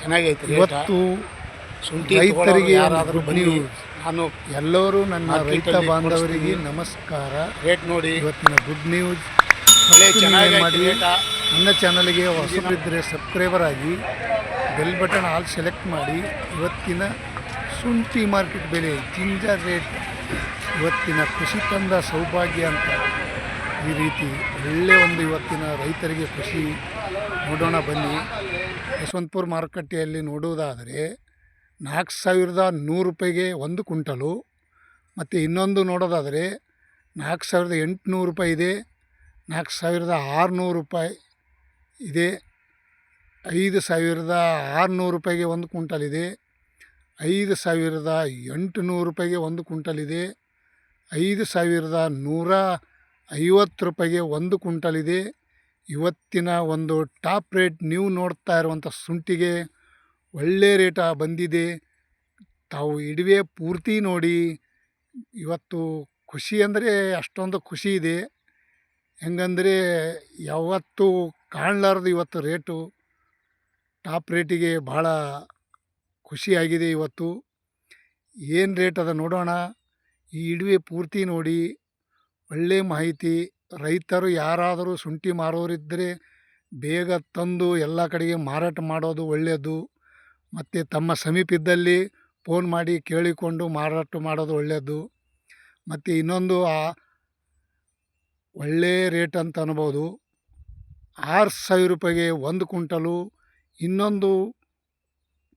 ಚೆನ್ನಾಗೈತೆ ಇವತ್ತು ರೈತರಿಗೆ ಯಾರಾದರೂ ಬನ್ನಿ. ನಾನು ಎಲ್ಲರೂ ನನ್ನ ರೈತ ಬಾಂಧವರಿಗೆ ನಮಸ್ಕಾರ. ರೇಟ್ ನೋಡಿ. ಇವತ್ತಿನ ಗುಡ್ ನ್ಯೂಸ್ ಮಾಡಿ. ನನ್ನ ಚಾನಲ್ಗೆ ಹೊಸಬಿದ್ದರೆ ಸಬ್ಸ್ಕ್ರೈಬರ್ ಆಗಿ ಬೆಲ್ ಬಟನ್ ಆಲ್ ಸೆಲೆಕ್ಟ್ ಮಾಡಿ. ಇವತ್ತಿನ ಶುಂಠಿ ಮಾರ್ಕೆಟ್ ಬೆಲೆ ಜಿಂಜರ್ ರೇಟ್ ಇವತ್ತಿನ ಕೃಷಿ ತಂದ ಸೌಭಾಗ್ಯ ಅಂತ. ಈ ರೀತಿ ಒಳ್ಳೆ ಒಂದು ಇವತ್ತಿನ ರೈತರಿಗೆ ಖುಷಿ ನೋಡೋಣ ಬನ್ನಿ. ಯಶವಂತಪುರ ಮಾರುಕಟ್ಟೆಯಲ್ಲಿ ನೋಡುವುದಾದರೆ ನಾಲ್ಕು ಸಾವಿರದ ನೂರು ರೂಪಾಯಿಗೆ ಒಂದು ಕುಂಟಲು ಮತ್ತು ಇನ್ನೊಂದು ನೋಡೋದಾದರೆ ನಾಲ್ಕು ಸಾವಿರದ ಎಂಟುನೂರು ರೂಪಾಯಿ ಇದೆ, ನಾಲ್ಕು ಸಾವಿರದ ಆರುನೂರು ರೂಪಾಯಿ ಇದೆ, ಐದು ಸಾವಿರದ ಆರುನೂರು ರೂಪಾಯಿಗೆ ಒಂದು ಕುಂಟಲ್ ಇದೆ, ಐದು ಸಾವಿರದ ಎಂಟುನೂರು ರೂಪಾಯಿಗೆ ಒಂದು ಕುಂಟಲ್ ಇದೆ, ಐದು ಸಾವಿರದ ನೂರ ಐವತ್ತು ರೂಪಾಯಿಗೆ ಒಂದು ಕುಂಟಲ್ ಇದೆ ಇವತ್ತಿನ ಒಂದು ಟಾಪ್ ರೇಟ್ ನೀವು ನೋಡ್ತಾ ಇರುವಂಥ ಶುಂಠಿಗೆ ಒಳ್ಳೆ ರೇಟ ಬಂದಿದೆ. ತಾವು ಇಡುವೆ ಪೂರ್ತಿ ನೋಡಿ, ಇವತ್ತು ಖುಷಿ ಅಂದರೆ ಅಷ್ಟೊಂದು ಖುಷಿ ಇದೆ. ಹೆಂಗಂದರೆ ಯಾವತ್ತೂ ಕಾಣಲಾರ್ದು ಇವತ್ತು ರೇಟು. ಟಾಪ್ ರೇಟಿಗೆ ಭಾಳ ಖುಷಿಯಾಗಿದೆ ಇವತ್ತು. ಏನು ರೇಟ್ ಅದ ನೋಡೋಣ. ಈ ಇಡುವೆ ಪೂರ್ತಿ ನೋಡಿ. ಒಳ್ಳೆ ಮಾಹಿತಿ, ರೈತರು ಯಾರಾದರೂ ಶುಂಠಿ ಮಾರೋರಿದ್ದರೆ ಬೇಗ ತಂದು ಎಲ್ಲ ಕಡೆಗೆ ಮಾರಾಟ ಮಾಡೋದು ಒಳ್ಳೆಯದು. ಮತ್ತು ತಮ್ಮ ಸಮೀಪಿದ್ದಲ್ಲಿ ಫೋನ್ ಮಾಡಿ ಕೇಳಿಕೊಂಡು ಮಾರಾಟ ಮಾಡೋದು ಒಳ್ಳೆಯದು. ಮತ್ತು ಇನ್ನೊಂದು ಆ ಒಳ್ಳೆಯ ರೇಟ್ ಅಂತ ಅನ್ಬೋದು. ಆರು ಸಾವಿರ ರೂಪಾಯಿಗೆ ಒಂದು ಕುಂಟಲು ಇನ್ನೊಂದು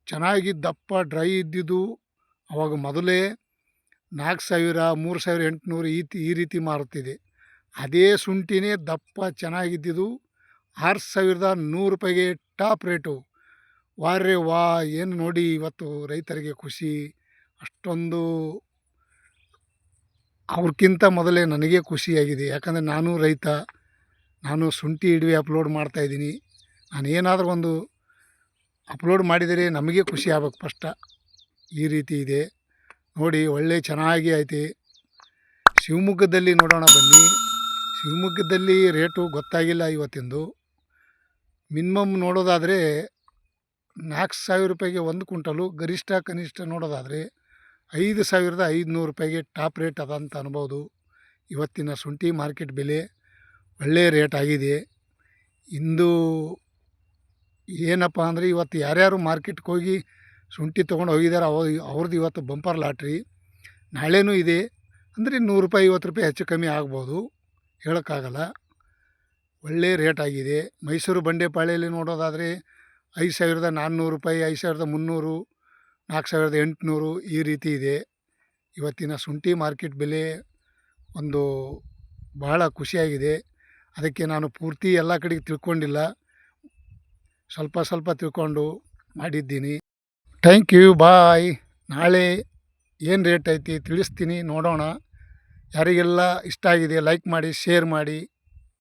ಚೆನ್ನಾಗಿ ದಪ್ಪ ಡ್ರೈ ಇದ್ದಿದ್ದು ಅವಾಗ ಮೊದಲೇ ನಾಲ್ಕು ಸಾವಿರ, ಮೂರು ಸಾವಿರ ಎಂಟುನೂರು ಈ ಈ ರೀತಿ ಮಾರುತ್ತಿದೆ. ಅದೇ ಶುಂಠಿನೇ ದಪ್ಪ ಚೆನ್ನಾಗಿದ್ದಿದ್ದು ಆರು ಸಾವಿರದ ನೂರು ರೂಪಾಯಿಗೆ ಟಾಪ್ ರೇಟು. ವಾರೇ ವಾ, ಏನು ನೋಡಿ ಇವತ್ತು ರೈತರಿಗೆ ಖುಷಿ. ಅಷ್ಟೊಂದು ಅವ್ರಿಗಿಂತ ಮೊದಲೇ ನನಗೆ ಖುಷಿಯಾಗಿದೆ. ಯಾಕಂದರೆ ನಾನು ರೈತ, ನಾನು ಶುಂಠಿ ಇಡುವೆ ಅಪ್ಲೋಡ್ ಮಾಡ್ತಾಯಿದ್ದೀನಿ ನಾನು ಏನಾದರೂ ಒಂದು ಅಪ್ಲೋಡ್ ಮಾಡಿದರೆ ನಮಗೆ ಖುಷಿ ಆಗ್ಬೇಕು ಫಸ್ಟ. ಈ ರೀತಿ ಇದೆ. ನೋಡಿ, ಒಳ್ಳೆ ಚೆನ್ನಾಗಿ ಐತಿ. ಶಿವಮೊಗ್ಗದಲ್ಲಿ ನೋಡೋಣ ಬನ್ನಿ. ಶಿವಮೊಗ್ಗದಲ್ಲಿ ರೇಟು ಗೊತ್ತಾಗಿಲ್ಲ ಇವತ್ತಿಂದು. ಮಿನಿಮಮ್ ನೋಡೋದಾದರೆ ನಾಲ್ಕು ಸಾವಿರ ರೂಪಾಯಿಗೆ ಒಂದು ಕುಂಟಲು ಗರಿಷ್ಠ ಕನಿಷ್ಠ ನೋಡೋದಾದರೆ ಐದು ಸಾವಿರದ ಐದುನೂರು ರೂಪಾಯಿಗೆ ಟಾಪ್ ರೇಟ್ ಅದ ಅಂತ ಅನ್ಬೋದು. ಇವತ್ತಿನ ಶುಂಠಿ ಮಾರ್ಕೆಟ್ ಬೆಲೆ ಒಳ್ಳೆಯ ರೇಟ್ ಆಗಿದೆ. ಇಂದು ಏನಪ್ಪ ಅಂದರೆ ಇವತ್ತು ಯಾರ್ಯಾರು ಮಾರ್ಕೆಟ್ಗೆ ಹೋಗಿ ಶುಂಠಿ ತೊಗೊಂಡು ಹೋಗಿದ್ದಾರೆ ಅವ ಅವ್ರದ್ದು ಇವತ್ತು ಬಂಪರ್ ಲಾಟ್ರಿ. ನಾಳೆನೂ ಇದೆ. ಅಂದರೆ ನೂರು ರೂಪಾಯಿ, ಐವತ್ತು ರೂಪಾಯಿ ಹೆಚ್ಚು ಕಮ್ಮಿ ಆಗ್ಬೋದು. ಹೇಳೋಕ್ಕಾಗಲ್ಲ. ಒಳ್ಳೆ ರೇಟ್ ಆಗಿದೆ. ಮೈಸೂರು ಬಂಡೆಪಾಳ್ಯಲ್ಲಿ ನೋಡೋದಾದರೆ ಐದು ಸಾವಿರದ ನಾನ್ನೂರು ರೂಪಾಯಿ, ಐದು ಸಾವಿರದ ಮುನ್ನೂರು, ನಾಲ್ಕು ಸಾವಿರದ ಎಂಟುನೂರು ಈ ರೀತಿ ಇದೆ. ಇವತ್ತಿನ ಶುಂಠಿ ಮಾರ್ಕೆಟ್ ಬೆಲೆ ಒಂದು ಭಾಳ ಖುಷಿಯಾಗಿದೆ. ಅದಕ್ಕೆ ನಾನು ಪೂರ್ತಿ ಎಲ್ಲ ಕಡೆಗೆ ತಿಳ್ಕೊಂಡಿಲ್ಲ. ಸ್ವಲ್ಪ ಸ್ವಲ್ಪ ತಿಳ್ಕೊಂಡು ಮಾಡಿದ್ದೀನಿ. ಥ್ಯಾಂಕ್ ಯು ಬಾಯ್ ನಾಳೆ ಏನು ರೇಟ್ ಐತಿ ತಿಳಿಸ್ತೀನಿ, ನೋಡೋಣ. ಯಾರಿಗೆಲ್ಲ ಇಷ್ಟ ಆಗಿದೆ ಲೈಕ್ ಮಾಡಿ ಶೇರ್ ಮಾಡಿ.